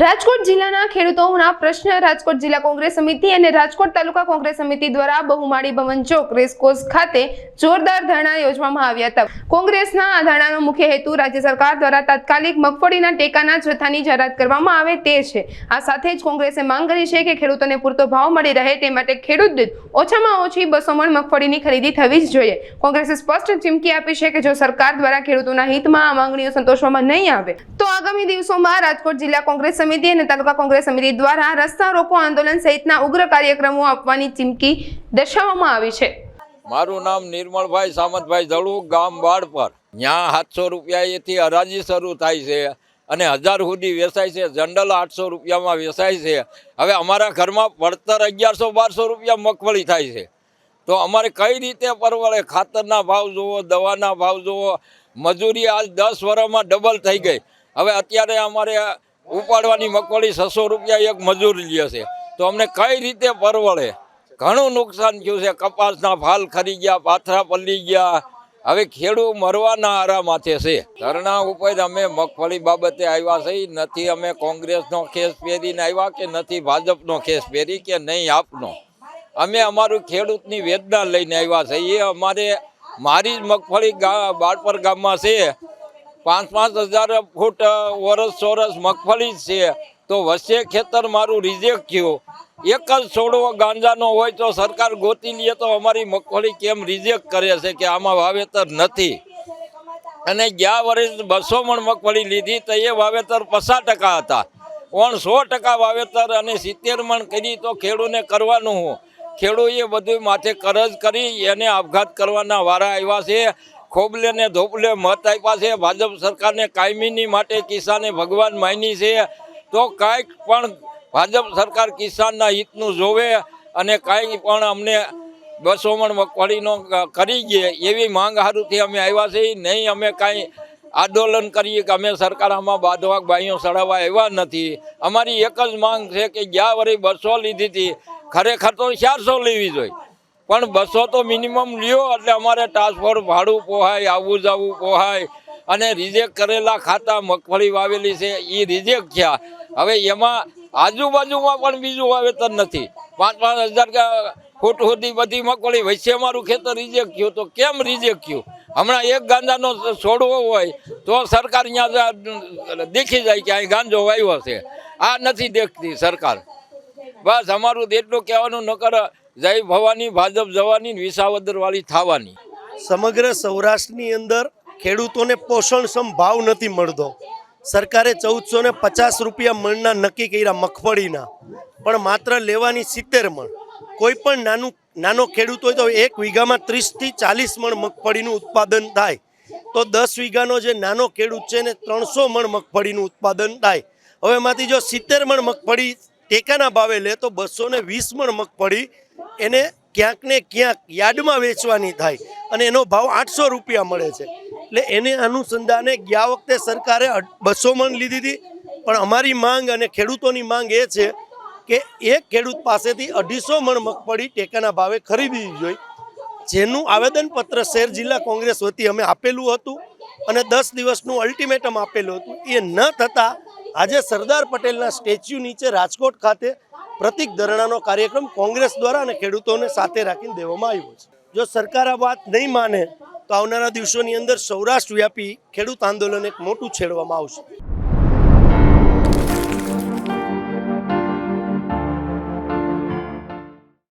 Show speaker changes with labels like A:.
A: રાજકોટ જિલ્લાના ખેડૂતોના પ્રશ્ન રાજકોટ જિલ્લા કોંગ્રેસ સમિતિ અને રાજકોટ તાલુકા કોંગ્રેસ સમિતિ દ્વારા બહુમાળી ભવન ચોક રેસકોર્સ ખાતે જોરદાર ધરણા યોજવામાં આવ્યા હતા. કોંગ્રેસના આ ધરણાનો મુખ્ય હેતુ રાજ્ય સરકાર દ્વારા તાત્કાલિક મગફળીના ટેકાના જથ્થાની જાહેરાત કરવામાં આવે તે છે. આ સાથે જ કોંગ્રેસે માંગ કરી છે કે ખેડૂતોને પૂરતો ભાવ મળી રહે તે માટે ખેડૂત દીઠ ઓછામાં ઓછી બસો મણ મગફળીની ખરીદી થવી જ જોઈએ. કોંગ્રેસે સ્પષ્ટ ચીમકી આપી છે કે જો સરકાર દ્વારા ખેડૂતોના હિતમાં આ માંગણીઓ સંતોષવામાં નહીં આવે, તો આગામી દિવસોમાં રાજકોટ જિલ્લા કોંગ્રેસ સમિતિ અને તાલુકા કોંગ્રેસ સમિતિ દ્વારા રસ્તા રોકો આંદોલન સહિતના ઉગ્ર કાર્યક્રમો આપવાની ચીમકી દર્શાવવામાં આવી છે.
B: મારું નામ નિર્મળભાઈ સામતભાઈ ધળુ ગામ બાળ પર. ત્યાં સાતસો રૂપિયાથી હરાજી શરૂ થાય છે અને હજાર સુધી વેચાય છે. જનરલ આઠસો રૂપિયામાં વેચાય છે. હવે અમારા ઘરમાં પડતર અગિયારસો, બારસો રૂપિયા મગફળી થાય છે. તો અમારે કઈ રીતે પરવડે ખાતરના ભાવ જુઓ, દવાના ભાવ જુઓ. મજૂરી આજ દસ વર્ષમાં ડબલ થઈ ગઈ. હવે અત્યારે અમારે ઉપાડવાની મગફળી છસો રૂપિયા એક મજૂરી લે છે. તો અમને કઈ રીતે પરવડે? ઘણું નુકસાન થયું છે. કપાસના ફાલ ખરી ગયા, પાથરા પલ્લી ગયા. હવે ખેડૂત મરવાના આરા છે. ધરણા ઉપર અમે મગફળી બાબતે આવ્યા છે. નથી અમે કોંગ્રેસનો કેસ પહેરીને આવ્યા કે નથી ભાજપનો કેસ પહેરી કે નહીં આપનો? અમે અમારું ખેડૂતની વેદના લઈને આવ્યા છે એ અમારે મારી જ મગફળી બાળપર ગામમાં છે. પાંચ પાંચ હજાર ફૂટ વરસ ચોરસ મગફળી છે. તો વચ્ચે ખેતર મારું રિજેક્ટ થયું. એક જ છોડવો ગાંજાનો હોય તો સરકાર ગોતી લે તો અમારી મગફળી કેમ રિજેક્ટ કરે છે કે આમાં વાવેતર નથી? અને ગયા વર્ષ બસો મણ મગફળી લીધી તો એ વાવેતર પચાસ ટકા હતા. પણ સો ટકા વાવેતર અને સિત્તેર મણ કરી તો ખેડૂને કરવાનું હું. ખેડૂએ બધું માથે કરજ કરી, એને આપઘાત કરવાના વારા આવ્યા છે. ખોબલે ને ધોપલે મત આપ્યા છે. ભાજપ સરકારને કાયમીની માટે કિસાને ભગવાન માની છે. તો કાંઈક પણ ભાજપ સરકાર કિસાનના હિતનું જોવે અને કાંઈ પણ અમને બસો મગફળીનો કરી દે એવી માંગ હારુંથી અમે આવ્યા છીએ. નહીં અમે કાંઈ આંદોલન કરીએ કે અમે સરકાર આમાં બાંધવા બાઈઓ સડાવવા આવ્યા નથી. અમારી એક જ માંગ છે કે ગયા વળી બસો લીધી હતી, ખરેખર તો ચારસો લેવી જોઈએ. પણ બસો તો મિનિમમ લ્યો, એટલે અમારે ટ્રાન્સફર ભાડું પોહાય આવવું જવું પોહાય. અને રિજેક્ટ કરેલા ખાતા મગફળી વાવેલી છે એ રિજેક્ટ થયા. હવે એમાં આજુબાજુમાં પણ બીજું વાવેતર નથી. પાંચ પાંચ હજાર ફૂટ સુધી બધી મગફળી વચ્ચે મારું ખેતર રિજેક્ટ થયું. તો કેમ રિજેક્ટ થયું? હમણાં એક ગાંજાનો છોડવો હોય, તો સરકાર અહીંયા દેખી જાય કે અહીં ગાંજો વાવ્યો છે. આ નથી દેખતી સરકાર. બસ અમારું એટલું કહેવાનું નકર જય ભવાની ભાજપ જવાની વિસાવદરવાળી થવાની.
C: સમગ્ર સૌરાષ્ટ્રની અંદર ખેડૂતોને પોષણક્ષમ ભાવ નથી મળતો. સરકારે ચૌદસો ને પચાસ રૂપિયા મણના નક્કી કર્યા મગફળીના, પણ માત્ર લેવાની સિત્તેર મણ. કોઈ પણ નાનું, નાનો ખેડૂત હોય તો એક વીઘામાં ત્રીસથી ચાલીસ મણ મગફળીનું ઉત્પાદન થાય. તો દસ વીઘાનો જે નાનો ખેડૂત છે ને ત્રણસો મણ મગફળીનું ઉત્પાદન થાય. હવે એમાંથી જો સિત્તેર મણ મગફળી ટેકાના ભાવે લે તો બસો ને વીસ મણ મગફળી એને ક્યાંક ને ક્યાંક યાર્ડમાં વેચવાની થાય અને એનો ભાવ આઠસો રૂપિયા મળે છે. એટલે એને અનુસંધાને ગયા વખતે સરકારે બસો મણ લીધી હતી. પણ અમારી માંગ અને ખેડૂતોની માંગ એ છે કે એક ખેડૂત પાસેથી અઢીસો મણ મગફળી ટેકાના ભાવે ખરીદવી જોઈએ. જેનું આવેદનપત્ર શહેર જિલ્લા કોંગ્રેસ વતી અમે આપેલું હતું અને દસ દિવસનું અલ્ટિમેટમ આપેલું હતું. એ ન થતાં આજે સરદાર પટેલના સ્ટેચ્યુ નીચે રાજકોટ ખાતે પ્રતિક ધરણાનો કાર્યક્રમ કોંગ્રેસ દ્વારા અને ખેડૂતોને સાથે રાખીને દેવામાં આવ્યો છે. જો સરકાર આ વાત નહીં માને, તો આવનારા દિવસોની અંદર સૌરાષ્ટ્ર વ્યાપી ખેડૂત આંદોલન એક મોટું છેડવામાં આવશે.